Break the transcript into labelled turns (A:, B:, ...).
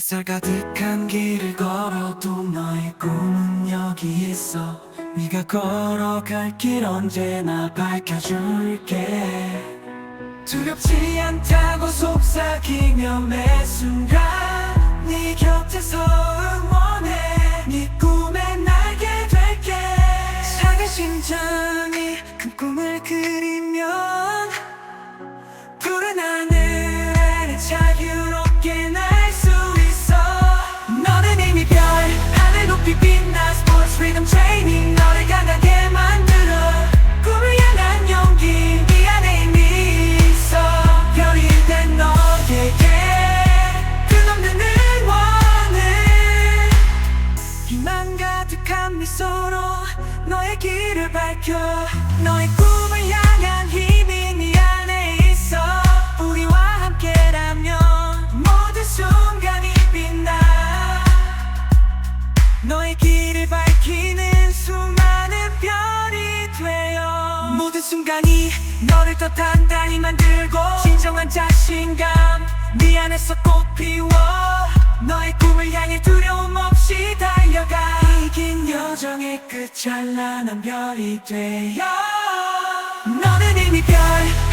A: 햇살 가득한 길을 걸어도 너의 꿈은 여기 있어 네가 걸어갈 길 언제나 밝혀줄게. 두렵지 않다고 속삭이며 매 순간 네 곁에서 응원해. 네 꿈에 날게 될게. 작은 심장이 큰 꿈을 그리 가득한 미소로 너의 길을 밝혀. 너의 꿈을 향한 힘이 네 안에 있어. 우리와 함께라면 모든 순간이 빛나. 너의 길을 밝히는 수많은 별이 되어. 모든 순간이 너를 더 단단히 만들고 진정한 자신감 네 안에서 꽃 피워. 너의 꿈을 향해 두려움 끝 찬란한 별이 되어. 너는 이미 별